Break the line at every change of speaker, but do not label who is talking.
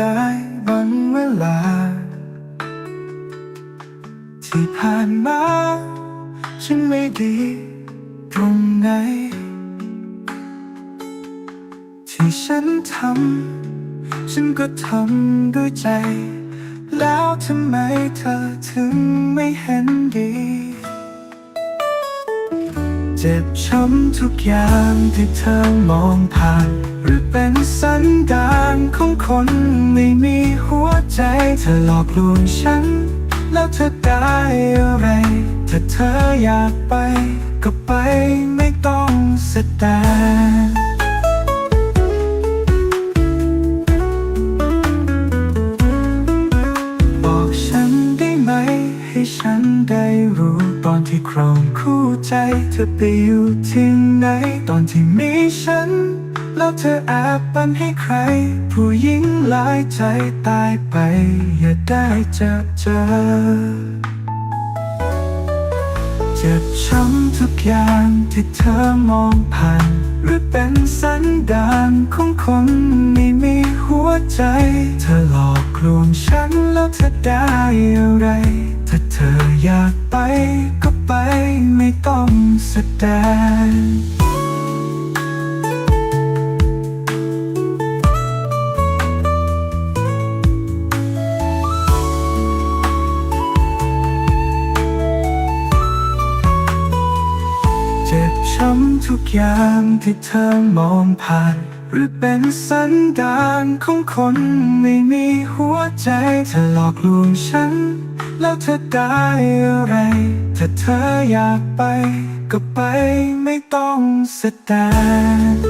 ดายวันเวลา ที่ผ่านมา ฉันไม่ดีตรงไหน ที่ฉันทำฉันก็ทำด้วยใจ แล้วทำไมเธอถึงไม่เห็นดี เจ็บช้ำทุกอย่างที่เธอมองผ่าน หรือเป็นสันดานของคนไม่มีหัวใจ เธอหลอกลวงฉัน แล้วเธอได้อะไร ถ้าเธออยากไป ก็ไปไม่ต้องแสดง ให้ฉันได้รู้ตอนที่ครองคู่ใจ เธอไปอยู่ที่ไหน ตอนที่มีฉัน แล้วเธอแอบปันให้ใคร ผู้หญิงหลายใจตายไป อย่าได้เจอเจอเจ็บช้ำทุกอย่างที่เธอมองผ่าน หรือเป็นสันดานของคนไม่มีหัวใจ เธอหลอกลวงฉันแล้วเธอได้อะไร เธออยากไปก็ไปไม่ต้องแสดงเจ็บช้ำทุกอย่างที่เธอมองผ่าน หรือเป็นสันดานของคนไม่มีหัวใจเธอหลอกลวงฉัน แล้วเธอได้อะไร ถ้าเธออยากไป ก็ไปไม่ต้องแสดง